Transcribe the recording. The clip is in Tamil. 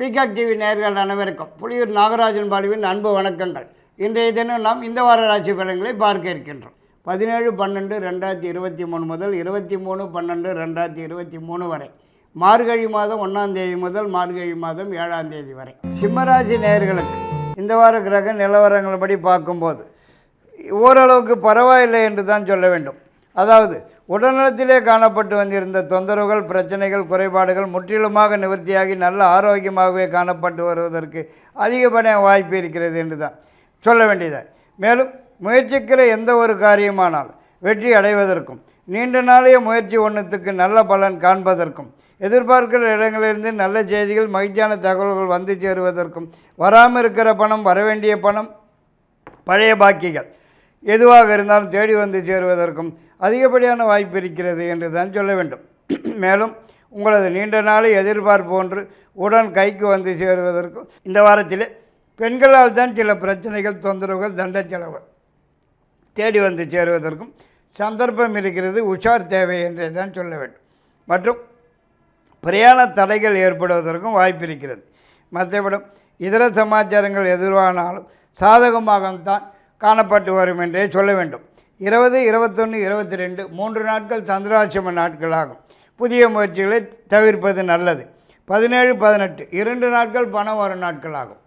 பீகாக் டிவி நேர்கள் அனைவருக்கும் புலியூர் நாகராஜன் பாலுவின் அன்பு வணக்கங்கள். இன்றைய தினம் நாம் இந்த வார ராசி பலன்களை பார்க்க இருக்கின்றோம். பதினேழு பன்னெண்டு ரெண்டாயிரத்தி இருபத்தி மூணு முதல் இருபத்தி மூணு பன்னெண்டு ரெண்டாயிரத்தி இருபத்தி மூணு வரை. மார்கழி மாதம் ஒன்றாம் தேதி முதல் மார்கழி மாதம் ஏழாம் தேதி வரை. சிம்மராசி நேர்களுக்கு இந்த வார கிரக நிலவரங்கள்படி பார்க்கும்போது ஓரளவுக்கு பரவாயில்லை என்று தான் சொல்ல வேண்டும். அதாவது உடல்நலத்திலே காணப்பட்டு வந்திருந்த தொந்தரவுகள் பிரச்சனைகள் குறைபாடுகள் முற்றிலுமாக நிவர்த்தியாகி நல்ல ஆரோக்கியமாகவே காணப்பட்டு வருவதற்கு அதிகப்படிய வாய்ப்பு இருக்கிறது என்று தான் சொல்ல வேண்டியதாக மேலும் முயற்சிக்கிற எந்த ஒரு காரியமானால் வெற்றி அடைவதற்கும் நீண்ட நாளைய முயற்சி ஒன்றுத்துக்கு நல்ல பலன் காண்பதற்கும் எதிர்பார்க்கிற இடங்களிலிருந்து நல்ல செய்திகள் மகிழ்ச்சியான தகவல்கள் வந்து சேருவதற்கும் வராமல் இருக்கிற பணம் வரவேண்டிய பணம் பழைய பாக்கிகள் எதுவாக இருந்தாலும் தேடி வந்து சேருவதற்கும் அதிகப்படியான வாய்ப்பு இருக்கிறது என்று தான் சொல்ல வேண்டும். மேலும் உங்களது நீண்ட நாளை எதிர்பார்ப்பு ஒன்று உடன் கைக்கு வந்து சேருவதற்கும் இந்த வாரத்தில் பெண்களால் தான் சில பிரச்சனைகள் தொந்தரவுகள் தண்ட செலவு தேடி வந்து சேருவதற்கும் சந்தர்ப்பம் இருக்கிறது உஷார் தேவை என்றே தான் சொல்ல வேண்டும். மற்றும் பிரயாண தடைகள் ஏற்படுவதற்கும் வாய்ப்பு இருக்கிறது. மற்றபடம் இதர சமாச்சாரங்கள் எதுவானாலும் சாதகமாகத்தான் காணப்பட்டு வரும் என்றே சொல்ல வேண்டும். இருபது இருபத்தொன்று இருபத்தி ரெண்டு மூன்று நாட்கள் சந்திராட்சம நாட்களாகும். புதிய முயற்சிகளை தவிர்ப்பது நல்லது. பதினேழு பதினெட்டு இரண்டு நாட்கள் பணம் வரும் நாட்களாகும்.